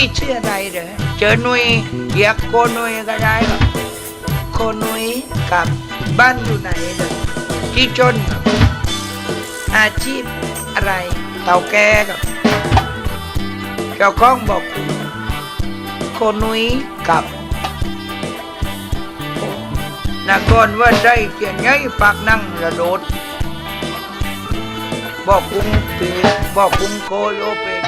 พี่ชื่ออะไรเหรอเจอหนุยเรียกโกนุยก็ได้หรอโกนุยกับบ้านอยู่ไหนเหรอที่จนครับอาชีพอะไรเต่าแก่กับเจ้าของบอกโกนุยกับนากรว่าได้เขียนไงฝากนั่งระโดดบอกกุ้งเปบอกกุ้งโกโยเปกามาไกลละจิตตามใน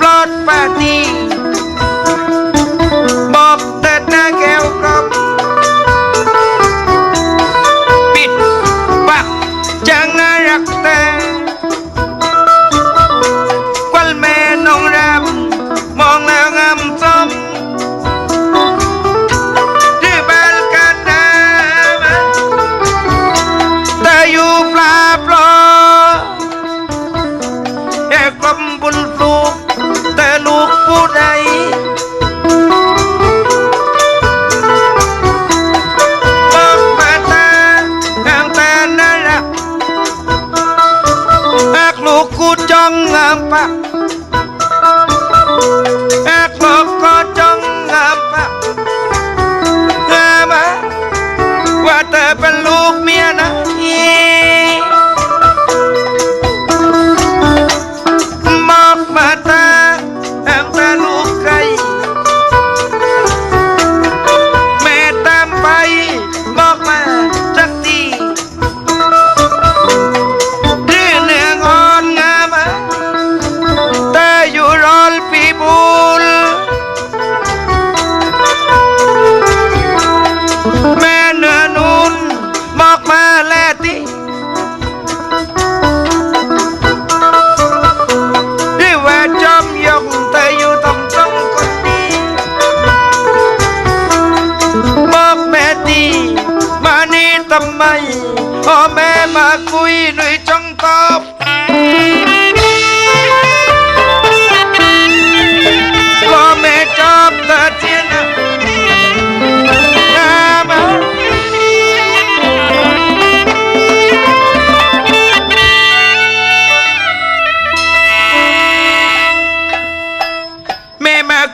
กลม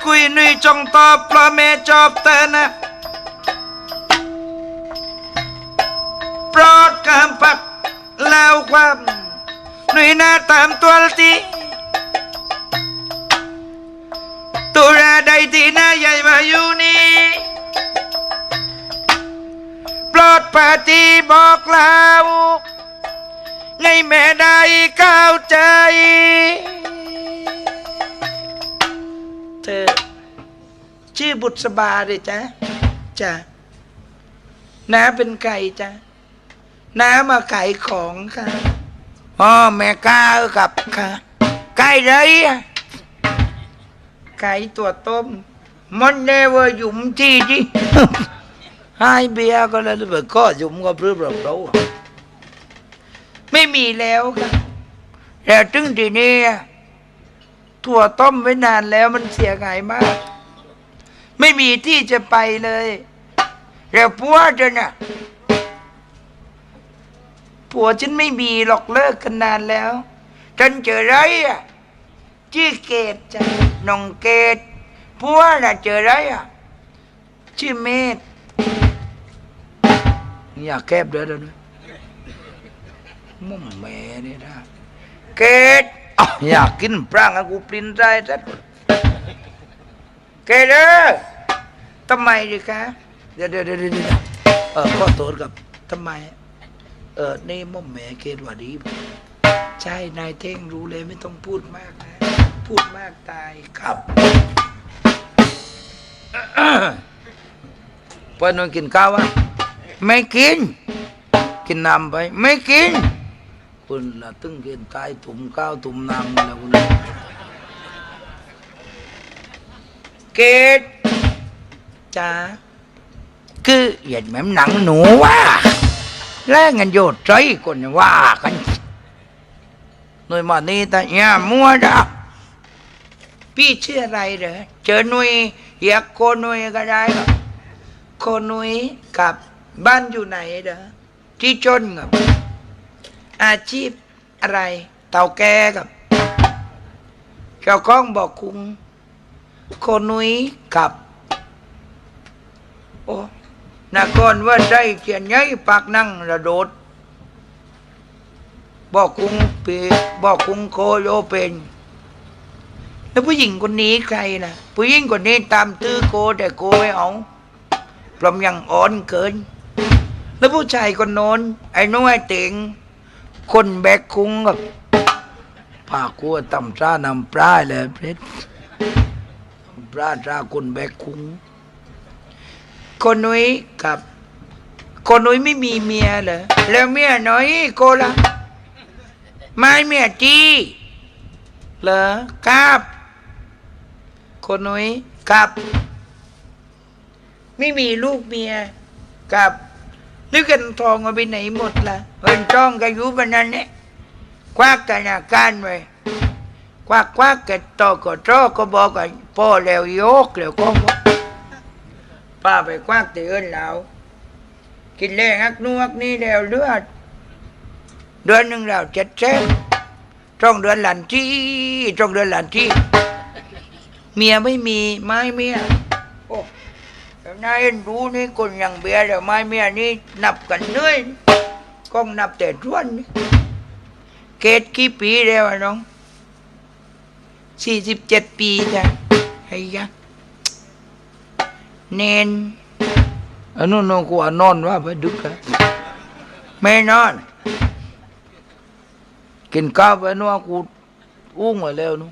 คุยหนุ่ยจงตอบเพราะแม่ชอบเธอนะโปรดกำปักแล้วความหนุ่ยหน้าตามตัวทีตุราใดที่หน้าใหญ่มาอยู่นี่โปรดปฏิบอกเล่าให้แม่ได้เข้าใจ ชื่อบุษบาเลยจ้ะจ้ะน้าเป็นไก่จ้ะน้ามาขายของค่ะอ๋อแม่ก้ากับค่ะไก่เลยอะไก่ตัวต้มมันเนวหยุมจีจีให้เบียก็แล้วแบบก็หยุมก็เพื่อแบบเราไม่มีแล้วค่ะแล้วถึงทีนี้ถั่วต้มไว้นานแล้วมันเสียหายมาก ไม่มีที่จะไปเลยแล้วผัวเจะน่ะผัวฉันไม่มีหรอกเลิกกันนานแล้วฉันเจอไรอะชื่อเกดจ้ะน้องเกดผัวน่ะเจอไรอะชื่อเมธอยากแคบเด้อเด้อมุ่งแม่นี่นะเกดอยากกินปลางอะกูปรินใจสัก เกเด้อทำไมดิคะเดี๋ยวเดี๋ยวเดี๋ยวเดี๋ยวเออขอโทษกับทำไม เออนี่มุ่งแม่เกดว่าดีใช่นายเท่งรู้เลยไม่ต้องพูดมากนะ พูดมากตายครับเพื่อนนกินข้าววะไม่กิน กินน้ำไป ไม่กิน คุณละตึงกินตายตุ่มข้าวตุ่มน้ำแหละคุณ เกดจ้าคือเห็นแม่มหนังหนูว่าแล้วเงินโยดใจคนว่ากันหน่วยมานี่แต่เนี่ยมัวจ้ะพี่ชื่ออะไรเหรอเจอหน่วยอยากโกหน่วยก็ได้ครับโกหน่วยกับบ้านอยู่ไหนเหรอที่จนครับอาชีพอะไร เต่าแก่กับเจ้าของบอกคุง โคนุยกับ โอ้นากรว่าได้เขียนย้ายปากนั่งระโดดบอกคุงเปบอกคุงโคโยเป็นแล้วผู้หญิงคนนี้ใครนะผู้หญิงคนนี้ตามตื้อโกแต่โกไม่เอาเพราะยังอ่อนเกิน แล้วผู้ชายคนโน้น ไอ้น้อยเต็งคนแบกคุ้งกับปากกัวตำจ้านำปลาเลยเพชร ปลาจ้าคนแบกคุ้งคนนุ้ยกับคนนุ้ยไม่มีเมียเหรอแล้วเมียน้อยโกละไม่เมียจีเหรอครับคนนุ้ยกับ ไม่มีลูกเมียกับนึกกันทองเอาไปไหนหมดละเงินทองก็อยู่บนนั้นเนี่ยควักธนาคารไว้ ควักควักกันต่อก็ตอก็บอกกันพ่อแล้วยกแล้วก็ป้าไปควักแต่เอินแล้วกินแรงอักนัวกนี่แล้วเลือดเดือนหนึ่งแล้วเจ็ดเส้นจ้องเดือนหลันที่จ้องเดือนหลันที่เมียไม่มีไม่เมียโอ้นายรู้นี่คนอย่างเบียร์เดี๋ยวไม่เมียนี่นับกันเนื่อยก้องนับแต่ทวนนี่เกตกี่ปีแล้วอะน้อง สี่สิบเจ็ดปีจ้ะไอ้ยะเนนอันนู้นน้องกูว่านอนว่าไปดึกอะไม่นอน กินข้าวไปนัวกูอุ้งมาแล้วนู้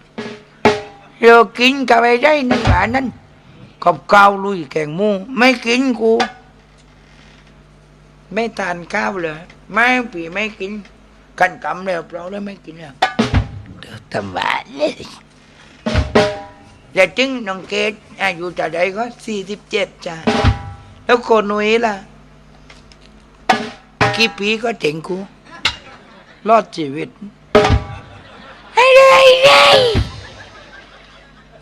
เดี๋ยวกินกับไอ้ได้นั่นหลานนั่นกับข้าวลุยแกงมูไม่กินกู ไม่ทานข้าวเลยไม่ปีไม่กินกันกำแล้วเปล่าแล้วไม่กินแล้วเดือดตำหวานเลย แล้วจึงน้องเกดอายุจะได้ก็สี่สิบเจ็ดจ้ะแล้วโคนุ้ยล่ะ กี่ปีก็เจ๋งกูรอดชีวิตให้เลยเลย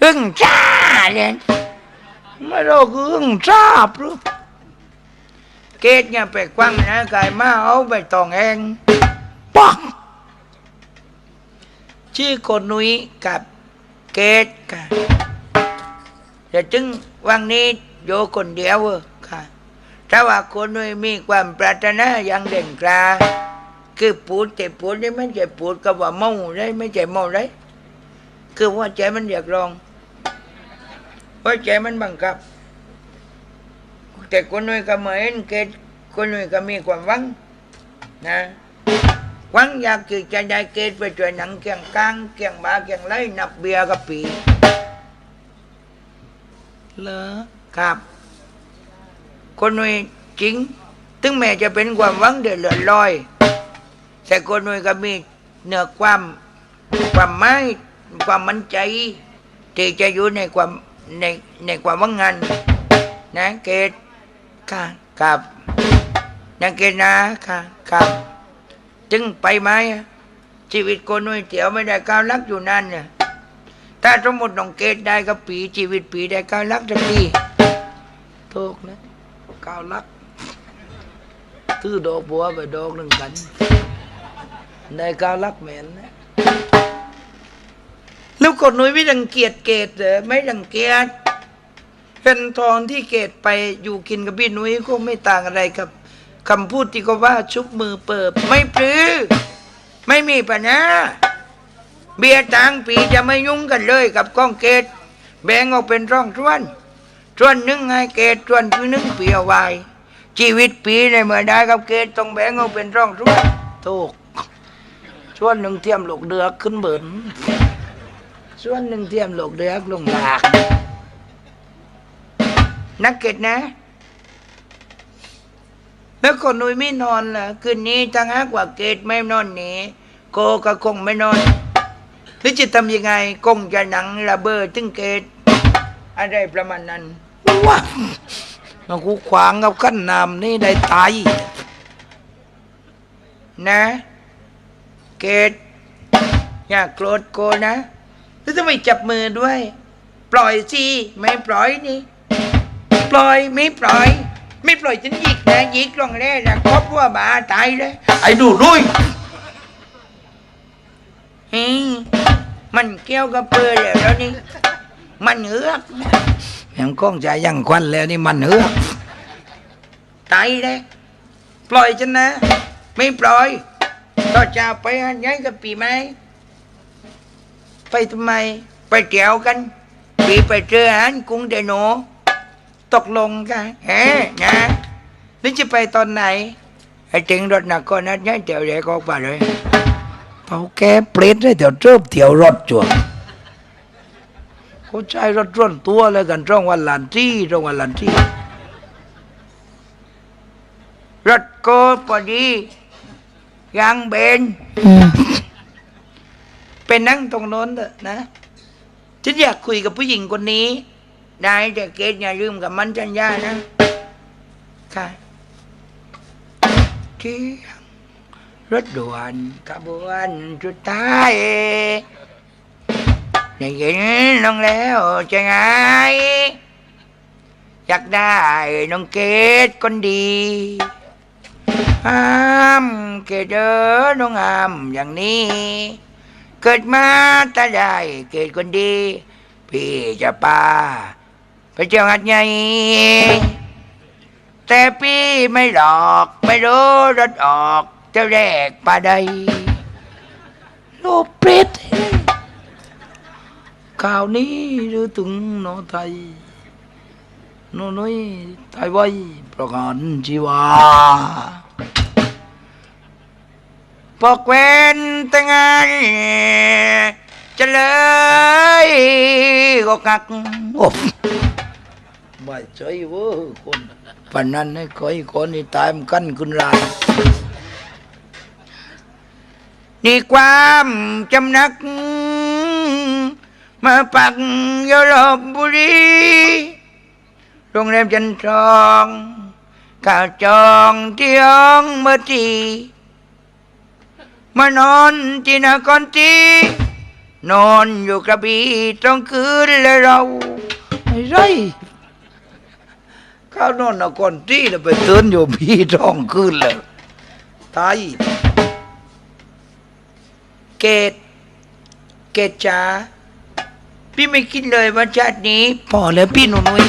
อึ้งจ้าเลยไม่รู้คืออึ้งทราบหรือเกตเนี่ยไปกว้างนะกายมาเอาไปตองเองปังชื่อโคนนุ้ยกับ เกตค่ะแต่จึงวันนี้โยคนเดียวค่ะ ถ้าว่าคนนุ้ยมีความปรารถนาอย่างเด่นกล้าคือพูดแต่พูดนี่ไม่ใช่พูดกับว่าเมาได้ไม่ใช่เมาได้ คือว่าใจมันอยากลองเพราะใจมันบังคับ แต่คนหนุ่ยก็เหมือนเกตคนหนุ่ยก็มีความหวังนะ หวังอยากจะจะได้เกตไปช่วยหนังเกียงกลางเกียงบาเกียงไรนับเบียร์กับปีเหรอครับ คนหนุ่ยจริง ถึงแม้จะเป็นความหวังเดือดเลือนลอย แต่คนหนุ่ยก็มีเนื้อความความไม้ความมั่นใจที่จะอยู่ในความในในความว่างงานนะเกตค่ะครับนะเกตนะค่ะครับ จึงไปไหมชีวิตคนนุ่ยเตี๋ยวไม่ได้ก้าวลักอยู่นั่นเนี่ยถ้าสมมติน้องเกดได้กับปีชีวิตปีได้ก้าลักจะปีถูกนะก้าลักถือดอกบัวไปดอกหนึ่งกันได้ก้าลักเหม็นนะแล้วกดนุ่ยไม่รังเกียจเกตเหรอไม่รังเกียจเป็นทองที่เกตไปอยู่กินกับพี่นุ่ยก็ไม่ต่างอะไรกับ คำพูดที่เขาว่าชุบมือเปิบไม่ปลื้อไม่มีปัญหาเบียร์ต่างปีจะไม่ยุ่งกันเลยกับก้องเกต แบ่งออกเป็นร่องส่วนส่วนหนึ่งให้เกตส่วนที่หนึ่งเปียไวชีวิตปีในเมื่อได้กับเกตต้องแบ่งออกเป็นร่องส่วนถูกส่วนหนึ่งเทียมหลกเดือกขึ้นเบินส่วนหนึ่งเทียมหลกเดือกลงหลากนักเกตนะ แล้วคนนุ้ยไม่นอนล่ะคืนนี้ถ้าหากว่าเกตไม่นอนหนีโกก็คงไม่นอนหรือจะทำยังไงคงจะหนังระเบิดถึงเกตอะไรประมาณนั้นว้าวกูขวางกับขั้นนำนี่ได้ตายนะ เกตอย่าโกรธโกนะแล้วทำไมจับมือด้วย ปล่อยสิไม่ปล่อยนี่ ปล่อยไม่ปล่อย ไม่ปล่อยฉันหยิกนะหยิกลงแรกนะครบว่าบาตายเลย ไอ้ดูด้วยฮึมันเกี่ยวกับเปลือยแล้วนี่ มันเหือกยังคงจะยังควันแล้วนี่มันเหือกตายเลยปล่อยฉันนะ ไม่ปล่อยต่อจะไปหันย้ายกับปีไหมไปทำไม ไปเที่ยวกัน ปีไปเจอหารกุ้งเดโน ตกลงกันแหมนะนี่จะไปตอนไหนไอ้เจงรถหนักก็นัดย้ายเที่ยวเด็กออกไปเลยเขาแก้เปรตได้เดี๋ยวเริ่มเที่ยวรถจวงเขาใช้รถร่วนตัวเลยกันร่องวันหลันที่ร่องวันหลันที่รถก็พอดียางเบนเป็นนั่งตรงโน้นเถอะนะฉันอยากคุยกับผู้หญิงคนนี้ ได้แต่เกดอย่าลืมกับมันจัญญานะค่ะที่รถด่วนขบวนสุดท้ายได้ยินน้องแล้วจะไงอยากได้น้องเกดคนดีห้ามเกดเด้อน้องอามอย่างนี้ เกิดมาตาได้เกดคนดี พี่จะพา เที่ยวหัดใหญ่แต่พี่ไม่หลอกไม่รู้รถออกเจ้าแรกปาใดโลเปรตข่าวนี้หรือถึงโนไทยโนน้อยไทยไว้ประกันชีวาปอกเวนแต่งงานจะเลยก็กักโอ้ ไม่ใช่เว้ยคนปันนั้นให้คอยคนนี่ตายมันกันขึ้นรายนี่ความจำนัก มาปักยลบบุรีโรงแรมจันทองข้าวจองที่ห้องเมื่อทีมานอนที่นครทีนอนอยู่กระบี่ตรงคืนเลยเราไอ้ไร ข้าวนอนนครที่แล้วไปเตือนอยู่พี่ท้องคืนเลยตายเกตเกตจ๋าพี่ไม่คิดเลยว่าชาตินี้พอแล้วพี่หนูนุ้ย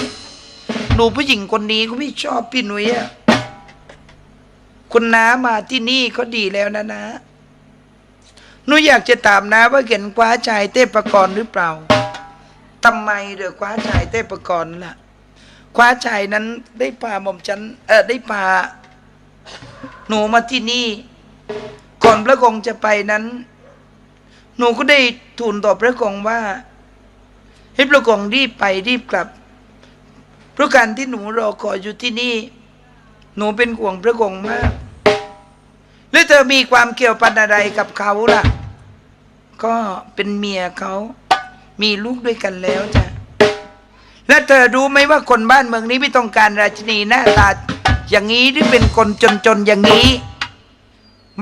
หนูผู้หญิงคนนี้ก็ไม่ชอบพี่หนุ่ยอะคุณน้ามาที่นี่ก็ดีแล้วนะนะหนูอยากจะถามนะว่าเห็นคว้าชายเทพกรหรือเปล่าทำไมเดือคว้าชายเทพกรล่ะ คว้าชายนั้นได้พาหม่อมฉันเออได้พาหนูมาที่นี่ ก่อนพระองค์จะไปนั้น หนูก็ได้ทูลต่อพระองค์ว่า ให้พระองค์รีบไปรีบกลับ เพราะการที่หนูรอคอยอยู่ที่นี่ หนูเป็นห่วงพระองค์มากแล้วเธอมีความเกี่ยวพันอะไรกับเขาล่ะ ก็เป็นเมียเขา มีลูกด้วยกันแล้วจ้ะ แล้วเธอรู้ไหมว่าคนบ้านเมืองนี้ไม่ต้องการราชินีหน้าตาอย่างนี้หรือเป็นคนจนๆอย่างนี้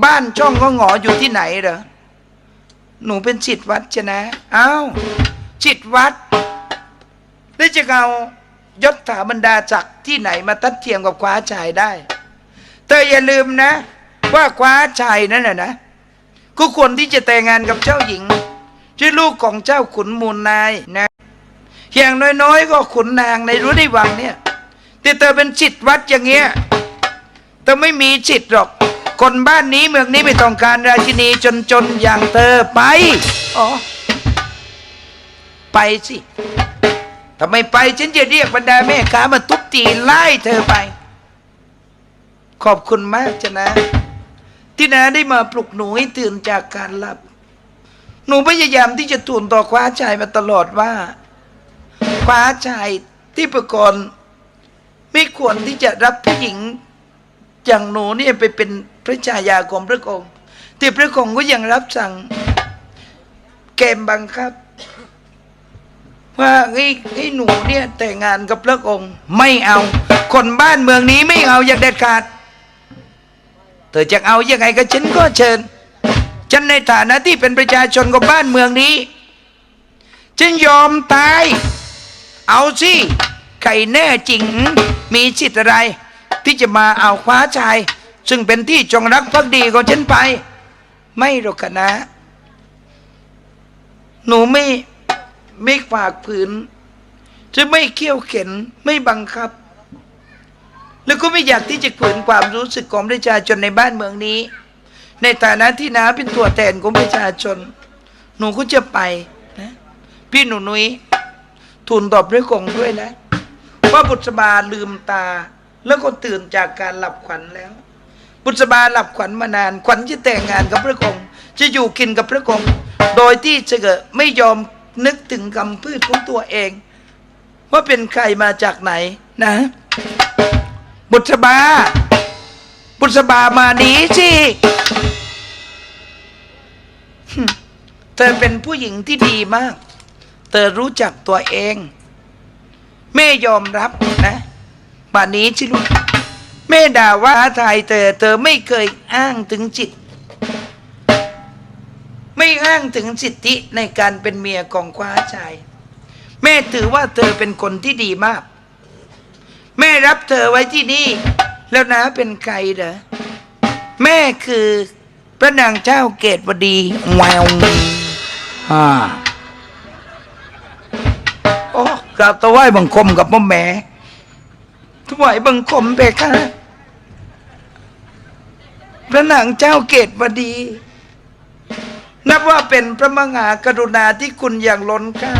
บ้านช่องก็หงออยู่ที่ไหนเหรอหนูเป็นศิษย์วัดชนะอ้าวจิตวัดได้จะเอายศถาบรรดาศักดิ์ที่ไหนมาทัดเทียมกับคว้าชายได้ เธออย่าลืมนะ ว่าคว้าชายนั่นน่ะนะก็ควรที่จะแต่งงานกับเจ้าหญิงที่ลูกของเจ้าขุนมูลนายนะ อย่างน้อยๆ ก็ขุนนางในรู้ได้วังเนี่ยแต่เธอเป็นจิตวัดอย่างเงี้ยเธอไม่มีจิตหรอก คนบ้านนี้เมืองนี้ไม่ต้องการราชินีจนๆอย่างเธอไป อ๋อ ไปสิทำไมไปฉันจะเรียกบรรดาแม่ค้ามาทุบตีไล่เธอไป ขอบคุณมากจ้ะนะ ที่นาได้มาปลุกหนูให้ตื่นจากการหลับ หนูพยายามที่จะทูลต่อคว้าชายมาตลอดว่า คว้าชายที่ประกรณ์ไม่ควรที่จะรับผู้หญิงอย่างหนูเนี่ยไปเป็นพระชายาของพระองค์แต่พระองค์ก็ยังรับสั่งเกมบังคับ ว่าให้ให้หนูเนี่ยแต่งงานกับพระองค์ไม่เอา คนบ้านเมืองนี้ไม่เอาอย่างเด็ดขาดเธอจะเอายังไงก็ฉันก็เชิญ ฉันในฐานะที่เป็นประชาชนของบ้านเมืองนี้ ฉันยอมตาย เอาสิใครแน่จริง มีสิทธิ์อะไร ที่จะมาเอาคว้าชาย ซึ่งเป็นที่จงรักภักดีของฉันไป ไม่หรอกนะ หนูไม่ไม่ฝากผืน จะไม่เคี่ยวเข็นไม่บังคับ แล้วก็ไม่อยากที่จะขืนความรู้สึกของประชาชนในบ้านเมืองนี้ ในฐานะที่น้าเป็นตัวแทนของประชาชน หนูก็จะไปนะพี่หนูนุ้ย ทูลตอบด้วยกงด้วยนะ ว่าบุษบาลืมตา แล้วก็ตื่นจากการหลับขวัญแล้ว บุษบาหลับขวัญมานานขวัญจะแต่งงานกับพระองค์จะอยู่กินกับพระองค์โดยที่จะเกิดไม่ยอมนึกถึงกำพืชของตัวเอง ว่าเป็นใครมาจากไหนนะ บุษบา บุษบามานี้สิหึเธอเป็นผู้หญิงที่ดีมาก เธอรู้จักตัวเอง แม่ยอมรับนะมานี้สิลูกแม่ด่าว่าทายเธอเธอไม่เคยอ้างถึงจิต ไม่อ้างถึงสิทธิในการเป็นเมียของคว้าชาย แม่ถือว่าเธอเป็นคนที่ดีมาก แม่รับเธอไว้ที่นี่ แล้วนะเป็นใครเหรอแม่คือพระนางเจ้าเกตวดีแววอ่า กราบถวายบังคมกับพ่อแม่ถวายบังคมไปค่ะพระนางเจ้าเกตวดี นับว่าเป็นพระมหากรุณาที่คุณอย่างล้นเกล้า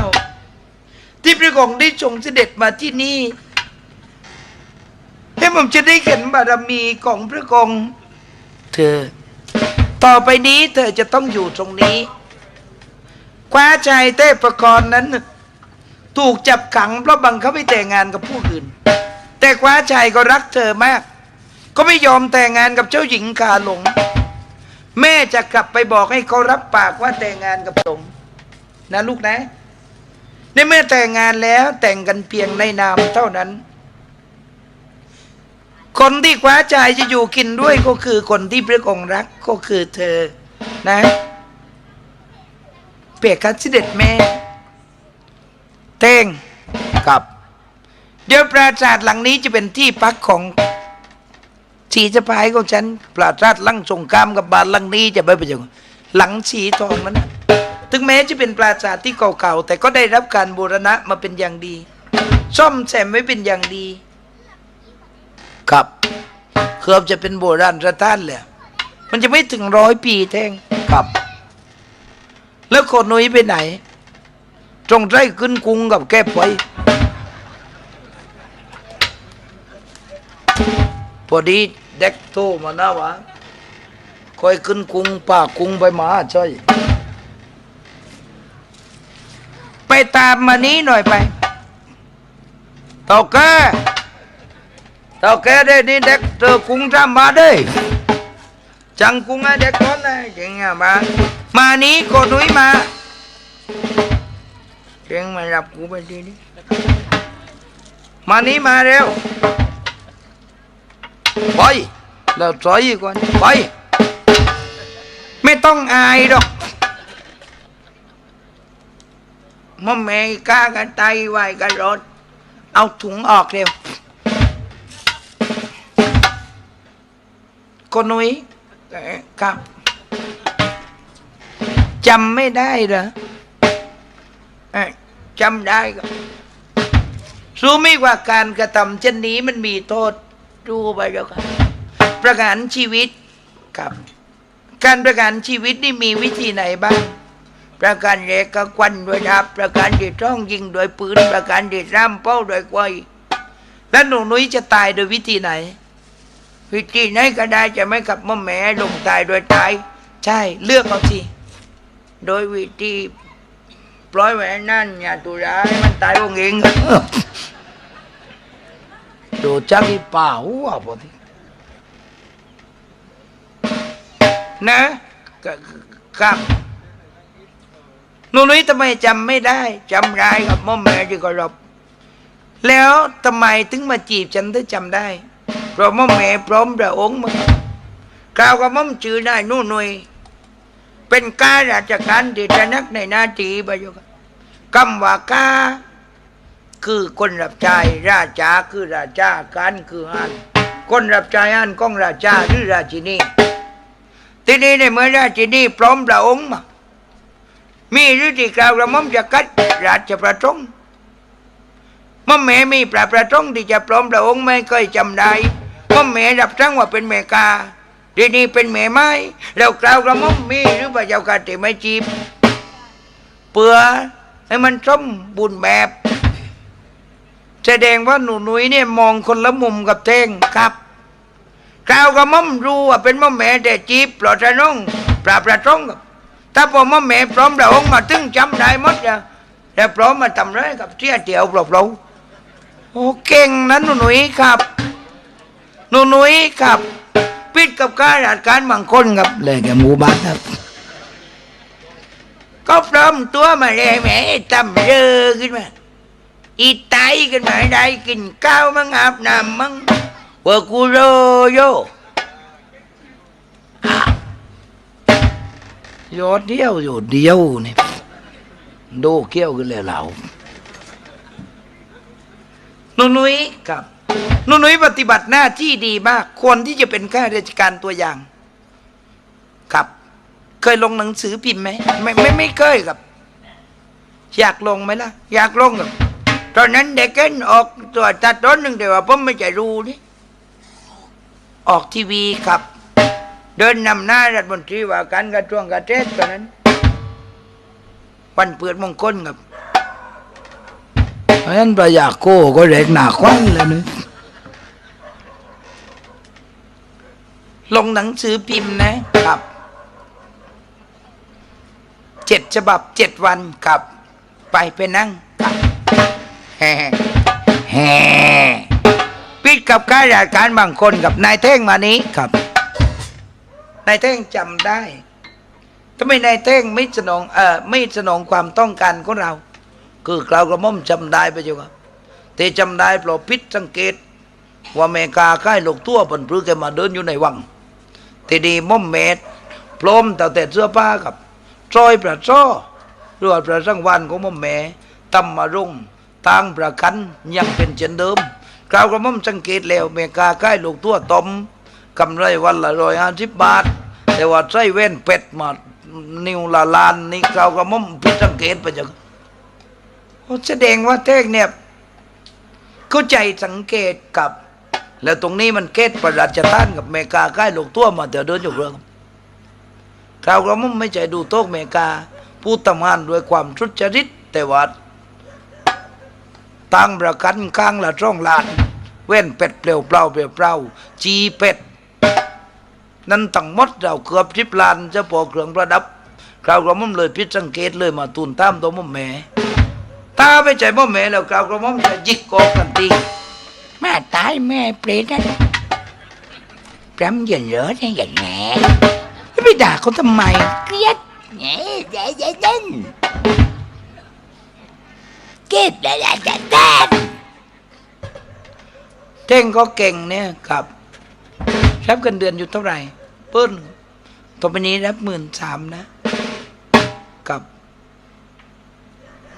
ที่พระองค์ได้ทรงเสด็จมาที่นี่ ให้ผมจะได้เห็นบารมีของพระองค์เธอ ต่อไปนี้เธอจะต้องอยู่ตรงนี้ คว้าชายเต้ประกรณ์นั้น ถูกจับขังเพราะบังคับให้แต่งงานกับผู้อื่น แต่คว้าชายก็รักเธอมาก ก็ไม่ยอมแต่งงานกับเจ้าหญิงกาหลง แม่จะกลับไปบอกให้เขารับปากว่าแต่งงานกับสงนะลูกนะในเมื่อแต่งงานแล้วแต่งกันเพียงในนามเท่านั้น คนที่คว้าใจจะอยู่กินด้วยก็คือคนที่พระองค์รักก็คือเธอนะเปียกคัดเสด็จแม่ เต้งกับ เดี๋ยวปราสาทหลังนี้จะเป็นที่พักของสีสะพายของฉัน ปราสาทหลังสงครามกับบานหลังนี้จะไปประโยชน์หลังสีทองนั้นนะถึงแม้จะเป็นปราสาทที่เก่าๆแต่ก็ได้รับการบูรณะมาเป็นอย่างดี ซ่อมแซมไว้เป็นอย่างดี ครับเกือบจะเป็นโบราณสถานเลยมันจะไม่ถึงร้อยปีแท่งครับ แล้วคนนุ้ยไปไหน จงใจขึ้นกุงกับแก้ไวพอดีเด็กโตมาหน้าวะคอยขึ้นกุงป่ากุงไปมาใช่ไปตามมานี้หน่อยไปต่าแกต่าแกได้นี่เด็กเจอกุงจำมาได้จังกุงไอ้เด็กคนไหนเก่งอะมามานี้ก็นุ้ยมา เองมารับกูไปดีนี่มานี้มาเร็ว ไปเราถอยก่อนไป ไม่ต้องอายหรอกม่แม่กล้ากันไตไหวกันรถ เอาถุงออกเร็วคนนุ้ยครับจำไม่ได้เหรอ จำได้ก็รู้ไหมว่าการกระทำเช่นนี้มันมีโทษดูไปแล้วกันประหารชีวิตครับ การประหารชีวิตนี่มีวิธีไหนบ้าง ประการแรกก็ควันโดวยดาบประการที่ต้องยิงโดยปืนประการที่ร่ำเป้าโดยควายแล้วหนูนุ้ยจะตายโดยวิธีไหน วิธีไหนก็ได้จะไม่กับม่อแม่ลงตายโดยตาย ใช่เลือกเอาสิโดยวิธี ปล่อยไว้นั่นอย่าตุร้ายมันตายองเองดูจักอีป่าหัวพอดีนะก็ครับหนูนุ้ยทำไมจำไม่ได้จำได้กับม่อแม่ที่เคารพแล้วทำไมถึงมาจีบฉันถึงจำได้เพราะม่อแม่พร้อมพระองค์มากล่าวกับม่อมชื่อได้นู่นนุย เป็นการาชการที่ตระนักในหน้าที่ประโยชน์คำว่ากาคือคนรับใช้ราชาคือราชาการคือฮันคนรับใช้ฮันก้องราชาหรือราชินีทีนี้ในเมื่อราชินีพร้อมพระองค์มามีฤทธิ์กล่าวกระม่อมจะกัดราชประสงม่อมแม่มีพระประสงที่จะพร้อมพระองค์ไม่เคยจำได้ม่อมแม่รับสั่งว่าเป็นแม่กา ทีนี้เป็นแม่ไม้เรากล่าวกระหม่อมมีหรือพระเจ้าค่ะที่ไม่จีบ เปื่อให้มันสมบุญแบบ แสดงว่าหนูนุ้ยเนี่ยมองคนละมุมกับเท่งครับกล่าวกับม่อมรู้ว่าเป็นม่อมแม่แต่จีบปลอดชนงปราบประทงกับถ้าพอม่อมแม่พร้อมเราองมาถึงจำได้หมดจะแต่พร้อมมาทำไรกับเที่ยเดียวปล่าเปล่าโอ้เก่งนะหนูหนุ่ยครับ หนูหนุ่ยครับ ปิดกับการราชการบางคนครับเลยแกหมู่บ้านครับ ก็พร้อมตัวมาเลยแหม่ทำเรือขึ้นมาอีไตขึ้นมาให้ได้กินข้าวมั่งอาบน้ำมั่งว่ากูโรโยโยดเดียวโยดเดียวนี่ดูเกี้ยวกันเลยเราหนุนุยครับห นุนุยปฏิบัติหน้าที่ดีมาก ควรที่จะเป็นข้าราชการตัวอย่าง ครับ เคยลงหนังสือพิมพ์ไหมไม่ไม่ไม่เคยครับ อยากลงไหมล่ะ อยากลงครับตอนนั้นเด็กเอ็นออกตัวตัดต้นหนึ่งแต่ว่าผมไม่ใจรู้นี่ออกทีวีครับ เดินนำหน้ารัฐมนตรีว่าการกระทรวงเกษตรตอนนั้นวันเปิดมงคลครับเพราะฉะนั้นประยาโก้ก็เล็กหนาควันเลยนี่ ลงหนังสือพิมพ์นะครับเจ็ดฉบับเจ็ดวันครับ ไปไปนั่งครับแฮ่แฮ่ปิดกับข้าราชการบางคนกับนายเท่งมานี้ครับ นายเท่งจำได้ทำไมนายเท่งไม่สนองเอ่อไม่สนองความต้องการของเรา คือเรากระหม่อมจำได้ไปจ้ะครับแต่จำได้เพราะพิษสังเกตว่าเมกาค่ายลูกตัวผนพฤกแกมาเดินอยู่ในวัง ทีดีม่อมเมดพร้อมแต่แต่เสื้อผ้ากับซอยประซ้อรือว่าประสังวันของม่อมแม่ตำมารุ่งทางประกันยังเป็นเช่นเดิมคราวกระม่อมสังเกตแล้วเมกาค่ายลูกตัวตมกำไรวันละร้อยห้าสิบบาท แต่ว่าใส่เว้นเป็ดมานิวละลานนี่คราวกระม่อมผิดสังเกตไปจังแสดงว่าเทกเนี่ยเข้าใจสังเกตกับ แล้วตรงนี้มันเกตประดัชท่านกับเมกาใกล้ลูกตัวมาเดี๋ยวเดินอยู่เรื่องคราวเราไม่ใจดูโต๊ะเมกา ผู้ทำงานด้วยความทุจริตแต่ว่าตั้งประกันข้างละช่องลาน เว้นเป็ดเปลี่ยวเปล่าเปลี่ยวเปล่าจีเป็ด นั่นตั้งมดเราเกือบทิบลานจะพอเครื่องประดับคราวเราม่มเลยพิดสังเกตเลยมาตูนตามตัวม่มแม่ถ้าไม่ใจม่แม่แล้วคราวเราม่มจะยิกกอกันตี แม่ตายแม่เปรตนั่นพรำอย่าเหลือได้อย่างแง่ไปด่าเขาทำไม เกลียดแง่ใจใจเต้เก็บได้แล้วจะเต้นเท่งก็เก่งเนี่ยครับรับเงินเดือนอยู่เท่าไหร่เปิ้ลต่อไปนี้รับหมื่นสามนะ กับ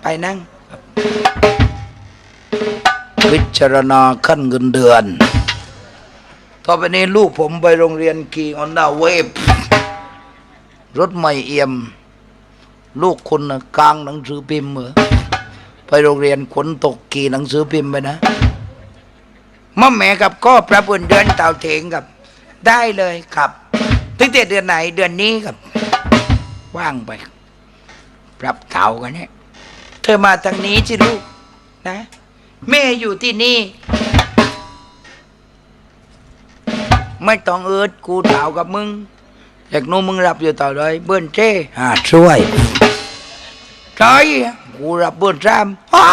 ไปนั่ง พิจารณาขั้นเงินเดือนต่อไปนี้ลูกผมไปโรงเรียนกีออนดาเวฟรถไม่เอี่ยม ลูกคุณนะกลางหนังสือพิมพ์เหรอไปโรงเรียนขนตกกี่หนังสือพิมพ์ไปนะม่อมแม่กับก็พระบุญเดือนเต่าเถงกับ ได้เลยครับตั้งแต่เดือนไหนเดือนนี้ครับ ว่างไป ปรับเก่ากันเนี่ยเธอมาทางนี้สิลูกนะ แม่อยู่ที่นี่ ไม่ต้องเอิดกูเต่ากับมึงจากนู้มึงรับอยู่ต่อเลยเบิ้นเจ้หาช่วยใช่กูรับเบิ้นซ้ำอ้า